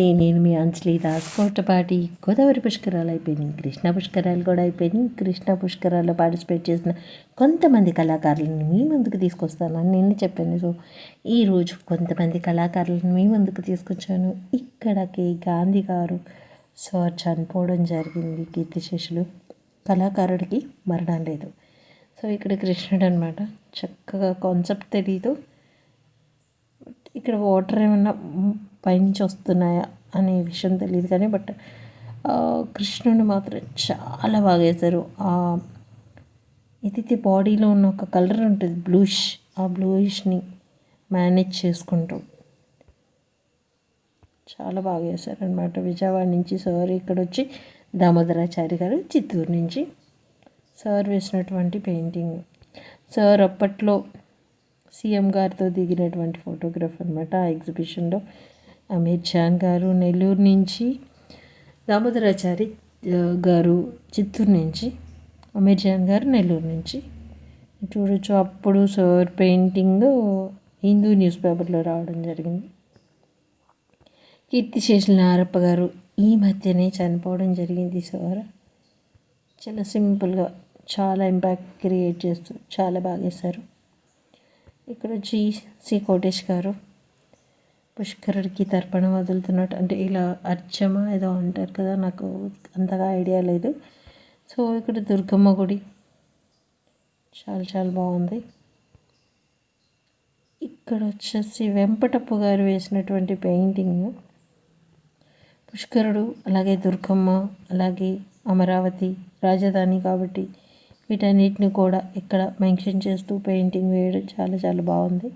నేను మీ అంజలి దాస్. కోటపాటి గోదావరి పుష్కరాలు అయిపోయినాయి. కృష్ణ పుష్కరాలు కూడా అయిపోయినాయి. కృష్ణ పుష్కరాల్లో పార్టిసిపేట్ చేసిన కొంతమంది కళాకారులను మీ ముందుకు తీసుకొస్తానని నిన్న చెప్పాను. సో ఈరోజు కొంతమంది కళాకారులను మీ ముందుకు తీసుకొచ్చాను. ఇక్కడకి గాంధీ గారు సో చనిపోవడం జరిగింది. కీర్తిశేషులు కళాకారుడికి మరణం లేదు. సో ఇక్కడ కృష్ణుడు అనమాట చక్కగా కాన్సెప్ట్ తెలీదు. ఇక్కడ వాటర్ ఏమన్నా పైనుంచి వస్తున్నాయా అనే విషయం తెలియదు కానీ బట్ కృష్ణుని మాత్రం చాలా బాగా వేశారు. ఏదైతే బాడీలో ఉన్న ఒక కలర్ ఉంటుంది బ్లూష్ ఆ బ్లూయిష్ని మేనేజ్ చేసుకుంటాం చాలా బాగా వేశారనమాట విజయవాడ నుంచి సార్ ఇక్కడ వచ్చి దామోదరాచారి గారు చిత్తూరు నుంచి సార్ వేసినటువంటి పెయింటింగ్. సార్ అప్పట్లో సీఎం గారితో దిగినటువంటి ఫోటోగ్రాఫ్ అనమాట ఆ ఎగ్జిబిషన్లో. అమీర్ ఖాన్ గారు నెల్లూరు నుంచి దామోదరాచారి గారు చిత్తూరు నుంచి అమీర్ ఖాన్ గారు నెల్లూరు నుంచి. చూడొచ్చు అప్పుడు సార్ పెయింటింగ్ హిందూ న్యూస్ పేపర్లో రావడం జరిగింది. కీర్తిశేషుల నారప్ప గారు ఈ మధ్యనే చనిపోవడం జరిగింది సార్. చాలా సింపుల్గా చాలా ఇంపాక్ట్ క్రియేట్ చేస్తూ చాలా బాగా వేశారు ఇక్కడ వచ్చి సి కోటేష్ గారు పుష్కరుడికి తర్పణ వదులుతున్నట్టు అంటే ఇలా అర్చమ ఏదో అంటారు కదా నాకు అంతగా ఐడియా లేదు. సో ఇక్కడ దుర్గమ్మ గుడి. చాలా చాలా బాగుంది. ఇక్కడ వచ్చేసి వెంపటప్పు గారు వేసినటువంటి పెయింటింగ్. పుష్కరుడు అలాగే దుర్గమ్మ అలాగే అమరావతి రాజధాని కాబట్టి వీటన్నిటిని కూడా ఇక్కడ మెన్షన్ చేస్తూ పెయింటింగ్ వేయడం చాలా చాలా బాగుంది.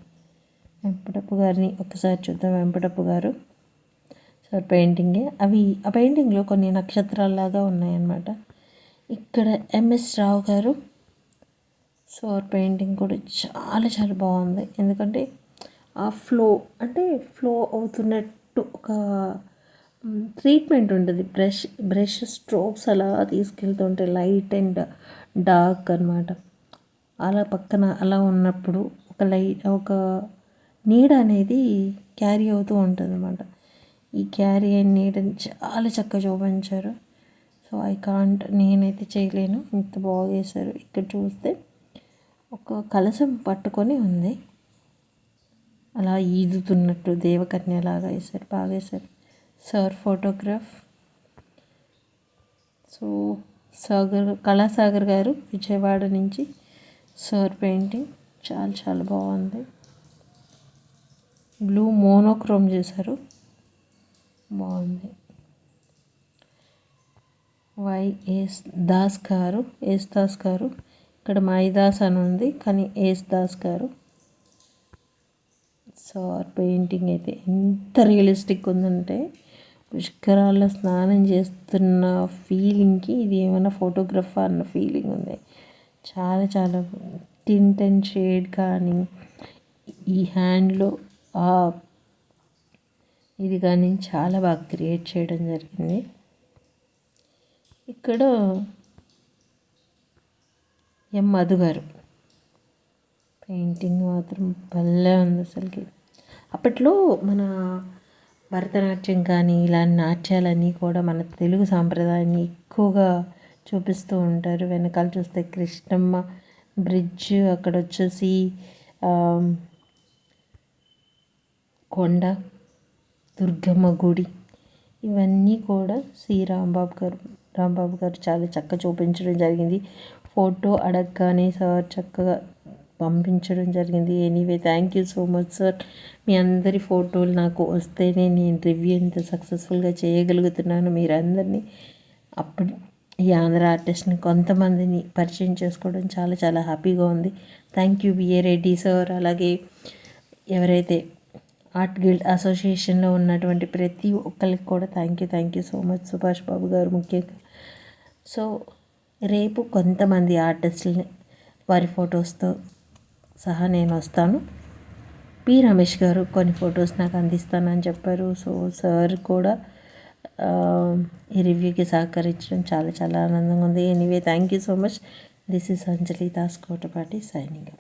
వెంపటప్పు గారిని ఒకసారి చూద్దాం. వెంపటప్పు గారు. సార్ పెయింటింగే. అవి ఆ పెయింటింగ్లో కొన్ని నక్షత్రాల్లాగా ఉన్నాయన్నమాట. ఇక్కడ ఎంఎస్ రావు గారు. సార్ పెయింటింగ్ కూడా చాలా చాలా బాగుంది. ఎందుకంటే ఆ ఫ్లో అంటే ఫ్లో అవుతున్నట్టు ఒక ట్రీట్మెంట్ ఉంటుంది. బ్రష్ బ్రష్ స్ట్రోక్స్ అలా తీసుకెళ్తుంటే లైట్ అండ్ డార్క్ అనమాట అలా పక్కన అలా ఉన్నప్పుడు ఒక లైట్ ఒక నీడ అనేది క్యారీ అవుతూ ఉంటుంది అనమాట ఈ క్యారీ అయిన నీడని చాలా చక్కగా చూపించారు. సో ఐ కాంట్ నేనైతే చేయలేను. ఇంత బాగా చేశారు. ఇక్కడ చూస్తే ఒక కలసం పట్టుకొని ఉంది. అలా ఈదుతున్నట్టు దేవకన్యలాగా వేశారు. బాగా వేశారు. Sir photograph so Sagar Kalasagar గారు విజయవాడ నుంచి సార్ పెయింటింగ్ చాలా చాలా బాగుంది. బ్లూ మోనోక్రోమ్ చేశారు. బాగుంది. వైఎస్ దాస్ గారు ఎస్ దాస్ గారు. ఇక్కడ మైదాస్ అని ఉంది కానీ ఎస్ దాస్ గారు. సార్ పెయింటింగ్ అయితే ఎంత రియలిస్టిక్ ఉందంటే పుష్కరాల్లో స్నానం చేస్తున్న ఫీలింగ్కి ఇది ఏమైనా ఫోటోగ్రఫర్ అన్న ఫీలింగ్ ఉంది. చాలా చాలా టింట్ అండ్ షేడ్ కానీ ఈ హ్యాండ్లో ఇది కానీ చాలా బాగా క్రియేట్ చేయడం జరిగింది. ఇక్కడ ఎం మధు గారు. పెయింటింగ్ మాత్రం భలే ఉంది అసలుకి. అప్పట్లో మన భరతనాట్యం కానీ ఇలాంటి నాట్యాలన్నీ కూడా మన తెలుగు సాంప్రదాయాన్ని ఎక్కువగా చూపిస్తూ ఉంటారు. వెనకాల చూస్తే కృష్ణమ్మ బ్రిడ్జ్ అక్కడ వచ్చేసి కొండ దుర్గమ్మ గుడి ఇవన్నీ కూడా శ్రీ రాంబాబు గారు రాంబాబు గారు చాలా చక్కగా చూపించడం జరిగింది. ఫోటో అడగగానే సార్ చక్కగా పంపించడం జరిగింది. Anyway thank you so much sir. మీ అందరి ఫోటోలు నాకు వస్తేనే నేను రివ్యూ ఇంత సక్సెస్ఫుల్గా చేయగలుగుతున్నాను. మీరందరినీ అప్పుడు ఈ ఆంధ్ర ఆర్టిస్ట్ని కొంతమందిని పరిచయం చేసుకోవడం చాలా చాలా హ్యాపీగా ఉంది. Thank you BA Reddy sir. అలాగే ఎవరైతే ఆర్ట్ గిల్డ్ అసోసియేషన్లో ఉన్నటువంటి ప్రతి ఒక్కరికి కూడా thank you thank you so much Subhash Babu గారు ముఖ్యంగా. సో రేపు కొంతమంది ఆర్టిస్టులని వారి ఫొటోస్తో సహా నేను వస్తాను. పి రమేష్ గారు కొన్ని ఫొటోస్ నాకు అందిస్తానని చెప్పారు. సో సార్ కూడా ఈ రివ్యూకి సహకరించడం చాలా చాలా ఆనందంగా ఉంది. Anyway thank you so much this is Anjali Das Kotapati signing